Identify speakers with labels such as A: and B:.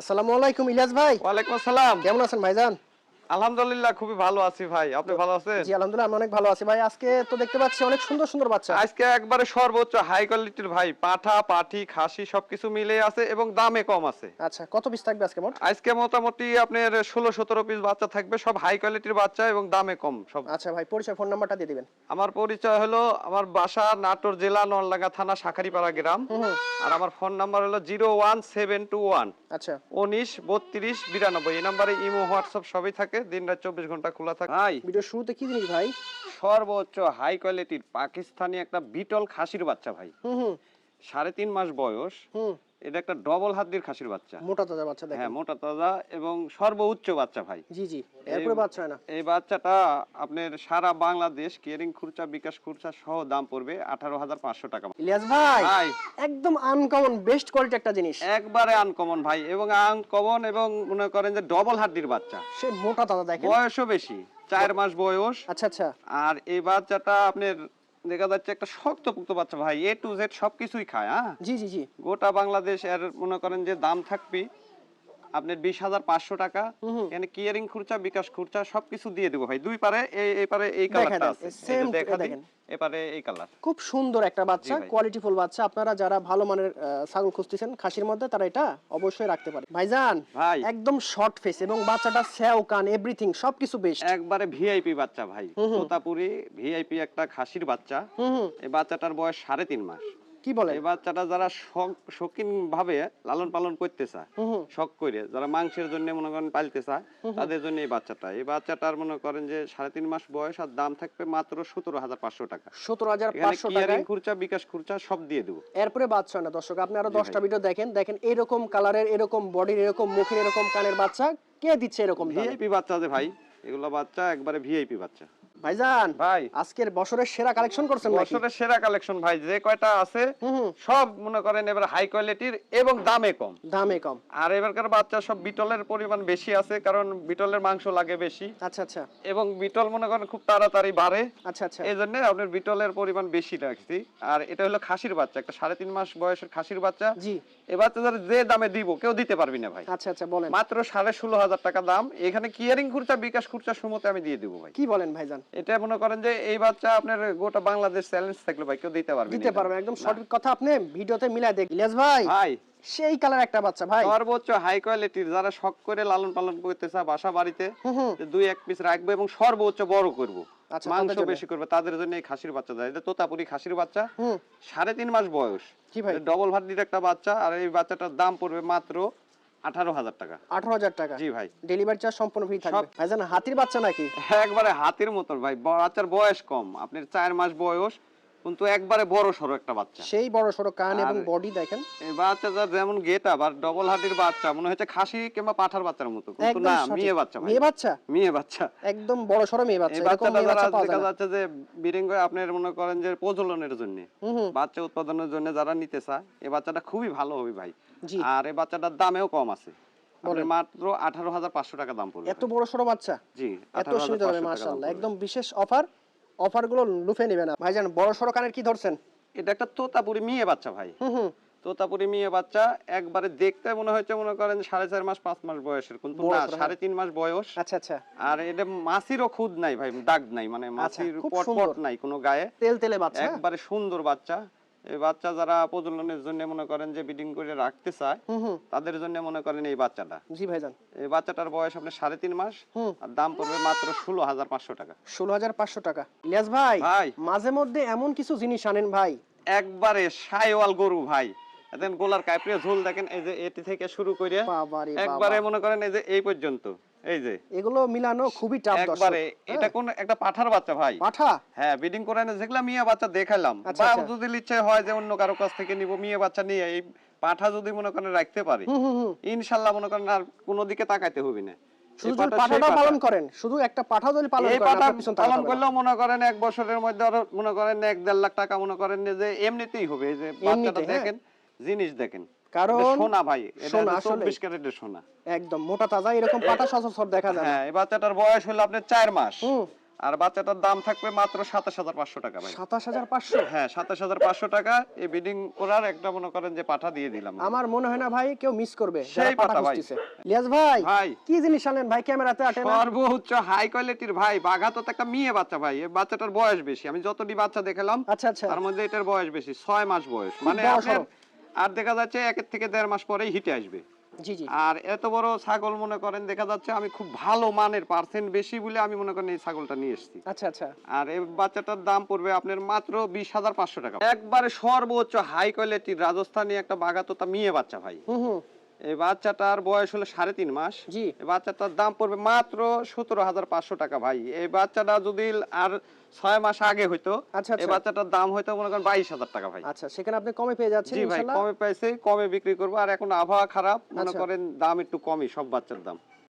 A: আসসালামু আলাইকুম ইলিয়াস ভাই।
B: ওয়ালাইকুম আসসালাম।
A: কেমন আছেন ভাইজান?
B: আলহামদুলিল্লাহ খুবই ভালো আছি ভাই। আপনি ভালো আছেন?
A: জি আলহামদুলিল্লাহ আমি অনেক ভালো আছি ভাই। আজকে তো দেখতে পাচ্ছি অনেক সুন্দর সুন্দর বাচ্চা।
B: আজকে একবারে সর্বোচ্চ হাই কোয়ালিটির ভাই পাঠা পাঠি খাসি সবকিছু মিলে আছে এবং দামে কম আছে।
A: আচ্ছা কত পিস থাকবে আজকে মোট?
B: আজকে মোটামুটি আপনার ষোলো সতেরো পিস বাচ্চা থাকবে সব হাই কোয়ালিটির বাচ্চা এবং দামে কম সব।
A: আচ্ছা ভাই পরিচয় ফোন নাম্বারটা দিয়ে দিবেন।
B: আমার পরিচয় হলো আমার বাসা নাটোর জেলা নলডাঙ্গা থানা শাখারিপাড়া গ্রাম। আর আমার ফোন নাম্বার হলো zero one seven two one.
A: আচ্ছা।
B: উনিশ বত্রিশ বিরানব্বই। এই নাম্বারে ইমো হোয়াটসঅ্যাপ সবই থাকে। দিন রাত চব্বিশ ঘণ্টা খোলা থাকে ভাই।
A: ভিডিও শুরুতে কি জিনিস ভাই?
B: সর্বোচ্চ হাই কোয়ালিটির পাকিস্তানি একটা বিটল খাসির বাচ্চা ভাই।
A: হুম হুম।
B: সাড়ে তিন মাস বয়স।
A: হুম।
B: এটা একটা ডবল হাড্ডির খাসির বাচ্চা।
A: মোটা তাজা বাচ্চা দেখেন।
B: হ্যাঁ মোটা তাজা এবং সর্বোচ্চ বাচ্চা ভাই।
A: জি জি এরপরে বাচ্চা হয় না।
B: এই বাচ্চাটা আপনার সারা বাংলাদেশ কেয়ারিং খুরচা বিকাশ খুরচা সহ দাম পড়বে আঠারো হাজার পাঁচশো টাকা।
A: ইলিয়াস ভাই
B: ভাই।
A: একদম আনকমন বেস্ট কোয়ালিটি একটা জিনিস।
B: একবারে আনকমন ভাই এবং আনকমন এবং মনে করেন যে ডবল হাড্ডির বাচ্চা।
A: সে মোটা তাজা দেখেন।
B: বয়সও বেশি চার মাস বয়স।
A: আচ্ছা আচ্ছা।
B: আর এই বাচ্চাটা আপনার দেখা যাচ্ছে একটা শক্ত পুক্ত বাচ্চা ভাই এ টু জেড সবকিছুই খায় হ্যাঁ?
A: জি জি জি।
B: গোটা বাংলাদেশ এর মনে করেন যে দাম থাকবে আপনার বিশ হাজার পাঁচশো টাকা এখানে কিয়ারিং খুরচা বিকাশ খুরচা সবকিছু দিয়ে দেবো ভাই। দুই পারে এই পারে এই কালারটা আছে। দেখা
A: দেখেন।
B: এপারে এই কালার
A: খুব সুন্দর একটা বাচ্চা
B: জি ভাই।
A: কোয়ালিটিফুল বাচ্চা। আপনারা যারা ভালো মানের ছাগল খুঁজতেছেন খাসির মধ্যে তারা এটা অবশ্যই রাখতে পারে। ভাইজান
B: ভাই।
A: একদম শর্ট ফেস এবং বাচ্চাটা স্যাও কান এভরিথিং সবকিছু বেস্ট
B: একবারে ভিআইপি বাচ্চা ভাই। তোতাপুরি ভিআইপি একটা খাসির বাচ্চা। এই বাচ্চাটার বয়স সাড়ে তিন মাস।
A: কি বলেন?
B: এই বাচ্চাটা যারা শৌখিন ভাবে লালন পালন করতে চায় শখ করে যারা মাংসের জন্য মনে করেন পালতে চায় তাদের জন্য এই বাচ্চাটা। এই বাচ্চাটার মনে করেন যে সাড়ে তিন মাস বয়স আর দাম থাকবে মাত্র সতেরো হাজার পাঁচশো টাকা।
A: সতেরো হাজার পাঁচশো টাকায়
B: খুরচা বিকাশ খুরচা সব দিয়ে দেবো।
A: এরপরে বাচ্চা না দর্শক আপনি
B: আরও
A: দশটা ভিডিও দেখেন দেখেন এরকম কালারের এরকম বডির এরকম মুখের এরকম কানের বাচ্চা কে দিচ্ছে এরকম?
B: ভিআইপি বাচ্চা যে ভাই এগুলো বাচ্চা একবারে ভিআইপি বাচ্চা।
A: ভাইজান
B: ভাই।
A: আজকের বছরের সেরা কালেকশন করছেন
B: বছরের সেরা কালেকশন ভাই যে কয়টা আছে সব মনে করেন এবার হাই কোয়ালিটির এবং দামে কম।
A: দামে কম।
B: আর এবারকার বাচ্চা সব বিটলের পরিমাণ বেশি আছে কারণ বিটলের মাংস লাগে বেশি।
A: আচ্ছা আচ্ছা।
B: এবং বিটল মনে করেন খুব তাড়াতাড়ি বাড়ে।
A: আচ্ছা আচ্ছা।
B: এই জন্য আপনার বিটলের পরিমাণ বেশি রাখছি। আর এটা হলো খাসির বাচ্চা একটা সাড়ে তিন মাস বয়সের খাসির বাচ্চা।
A: জি।
B: এ বাচ্চা যে দামে দিব কেউ দিতে পারবি না ভাই।
A: আচ্ছা আচ্ছা বলেন।
B: মাত্র সাড়ে ষোলো হাজার টাকা দাম। এখানে কিয়ারিং খুরচা বিকাশ খুরচা সমতে আমি দিয়ে দিব ভাই।
A: কি বলেন ভাইজান?
B: এটা মনে করেন যে এই বাচ্চা আপনার গোটা বাংলাদেশ চ্যালেঞ্জ থাকলে ভাই কেউ দিতে পারবে
A: দিতে পারবেন একদম সঠিক কথা আপনি ভিডিওতে মিলাই দেখ ইলিয়াস ভাই
B: ভাই।
A: সেই কালার একটা বাচ্চা ভাই।
B: সর্বোচ্চ হাই কোয়ালিটির যারা শখ করে লালন পালন করতে চায় বাসা বাড়িতে দুই এক পিস রাখব এবং সর্বোচ্চ বড় করব।
A: আচ্ছা,
B: মাংস বেশি করবে তাদের জন্য এই খাসির বাচ্চা দেয়। এটা তোতাপুরি খাসির বাচ্চা সাড়ে তিন মাস বয়স। ডবল ভাতির একটা বাচ্চা আর এই বাচ্চাটার দাম পড়বে মাত্র আঠারো হাজার টাকা।
A: আঠারো হাজার টাকা?
B: জি ভাই।
A: ডেলিভারি চার্জ সম্পূর্ণ ফ্রি থাকবে। ভাইজান হাতির বাচ্চা নাকি?
B: একবারে হাতির মতন ভাই। বাচ্চার বয়স কম। আপনার চার মাস বয়স কিন্তু একবারে বড় সড়ো একটা বাচ্চা।
A: সেই বড় সড়ো কান এবং বডি দেখেন।
B: এই বাচ্চাটার যেমন গেট আবার ডবল হাটির বাচ্চা মনে হচ্ছে খাসি কিংবা পাঠার বাচ্চার মতো। কিন্তু না। মেয়ে বাচ্চা
A: মেয়ে বাচ্চা?
B: মেয়ে বাচ্চা।
A: একদম বড় সড়ো মেয়ে বাচ্চা এরকম
B: বাচ্চাটা
A: মেয়ে
B: যারা
A: বাচ্চা পাওয়া
B: দেখা
A: যায়
B: যাচ্ছে যে বিডিং করে আপনার মনে করেন যে প্রজননের জন্য বাচ্চা উৎপাদনের জন্য যারা নিতে চায় এই বাচ্চাটা খুবই ভালো হবে ভাই। আর এই বাচ্চাটার দামেও কম আছে। মাত্র আঠারো হাজার পাঁচশো টাকা দাম পড়বে
A: এত বড় সড়ো বাচ্চা?
B: জি
A: এত সুবিধা হবে মাশাআল্লাহ। একদম বিশেষ অফার অফারগুলো লুফে নেবে না। ভাইজান বড় সড়ো কানের কি ধরছেন?
B: এটা একটা তোতাপুরি মেয়ে বাচ্চা ভাই।
A: হুম হুম।
B: তোতাপুরি মেয়ে বাচ্চা একবারে দেখতে মনে হয়েছে মনে করেন সাড়ে চার মাস পাঁচ মাস বয়সের কিন্তু না
A: সাড়ে
B: তিন মাস বয়স।
A: আচ্ছা আচ্ছা।
B: আর এটা মাছিরও খুদ নাই ভাই দাগ নাই মানে মাছির
A: খুব
B: পট পট নাই কোনো গায়ে।
A: তেল তেলে বাচ্চা
B: একবারে সুন্দর বাচ্চা। বাচ্চা যারা প্রজননের জন্য মনে করেন যে বিডিং করে রাখতে চায় তাদের জন্য মনে করেন এই বাচ্চাটা।
A: জি ভাইজান।
B: এই বাচ্চাটার বয়স আপনার সাড়ে তিন মাস আর দাম পড়বে মাত্র ষোলো হাজার পাঁচশো টাকা।
A: ষোলো হাজার পাঁচশো টাকা। ইলিয়াস ভাই
B: ভাই।
A: মাঝে মধ্যে এমন কিছু জিনিস আনেন ভাই।
B: একবারে সাইওয়াল গরু ভাই। এখন গোলার কাইপ্রিয়া ঝোল দেখেন এই যে এটি থেকে শুরু করে একবারে মনে করেন এই যে এই পর্যন্ত। এই যে।
A: এগুলো মিলানো খুবই টাফ
B: একবারে এটা কোন একটা পাঠার বাচ্চা ভাই।
A: পাঠা?
B: হ্যাঁ করে যেগুলা মিয়া বাচ্চা দেখালাম
A: আচ্ছা,
B: বা
A: আচ্ছা।
B: যদি ইচ্ছে হয় যে অন্য কারও কাছ থেকে নিব মিয়া বাচ্চা নিয়ে এই পাঠা যদি মনে করেন রাখতে পারি মনে করেন আর কোনো দিকে তাকাইতে হবে না।
A: শুধু পাঠাটা পালন করেন শুধু একটা পাঠা যদি পালন করেন
B: পালন
A: না।
B: করলেও মনে করেন এক বছরের মধ্যে আরও মনে করেন এক দেড় লাখ টাকা মনে করেন যে এমনিতেই হবে এই যে বাচ্চাটা
A: হ্যাঁ।
B: দেখেন জিনিস দেখেন।
A: কারণ
B: সোনা ভাই এটা
A: সোনা আসলে।
B: চব্বিশ ক্যারেটের সোনা।
A: একদম মোটা তাজা এরকম সচরাচর দেখা যায়
B: হ্যাঁ এই বাচ্চাটার বয়স হলো আপনার মাস। আর বাচ্চাটার দাম থাকবে মাত্র সাতাশ হাজার পাঁচশো টাকা ভাই।
A: সাতাশ হাজার পাঁচশো?
B: হ্যাঁ সাতাশ হাজার পাঁচশো টাকা। এই বিডিং করার একটা মনে করেন যে পাঠা দিয়ে দিলাম।
A: আমার মনে হয় না ভাই কেউ মিস করবে
B: সেই
A: পাঠা
B: ভাই।
A: লিয়াজ ভাই
B: ভাই।
A: কি জিনিস আনলেন ভাই ক্যামেরাতে আটে
B: সর্বোচ্চ হাই কোয়ালিটির ভাই বাঘা তো একটা মেয়ে বাচ্চা ভাই। এই বাচ্চাটার বয়স বেশি। আমি যতটি বাচ্চা দেখালাম
A: আচ্ছা আচ্ছা।
B: তার মধ্যে এটার বয়স বেশি ছয় মাস বয়স। মানে আপনার। আর দেখা যাচ্ছে একের থেকে দেড় মাস পরেই হিটে আসবে। আর এত বড় ছাগল মনে করেন দেখা যাচ্ছে আমি খুব ভালো মানের পার্সেন্ট বেশি বলে আমি মনে করেন এই ছাগলটা নিয়ে এসেছি।
A: আচ্ছা আচ্ছা।
B: আর এই বাচ্চাটার দাম পড়বে আপনার মাত্র বিশ হাজার পাঁচশো টাকা। একবারে সর্বোচ্চ হাই কোয়ালিটির রাজস্থানী একটা বাগাতোতা মেয়ে বাচ্চা ভাই। এই বাচ্চাটার বয়স হলো সাড়ে তিন মাস। বাচ্চাটার দাম পড়বে মাত্র সতেরো হাজার পাঁচশো টাকা ভাই। এই বাচ্চাটা যদি আর ছয় মাস আগে হইতো।
A: আচ্ছা,
B: এই
A: আচ্ছা।
B: বাচ্চাটার দাম হয়তো মনে করেন বাইশ হাজার টাকা ভাই।
A: আচ্ছা সেখানে আপনি কমে পেয়ে যাচ্ছেন
B: জি ভাই কমে পাইছে কমে বিক্রি করব। আর এখন আবহাওয়া খারাপ মনে
A: আচ্ছা।
B: করেন দাম একটু কমই সব বাচ্চার দাম।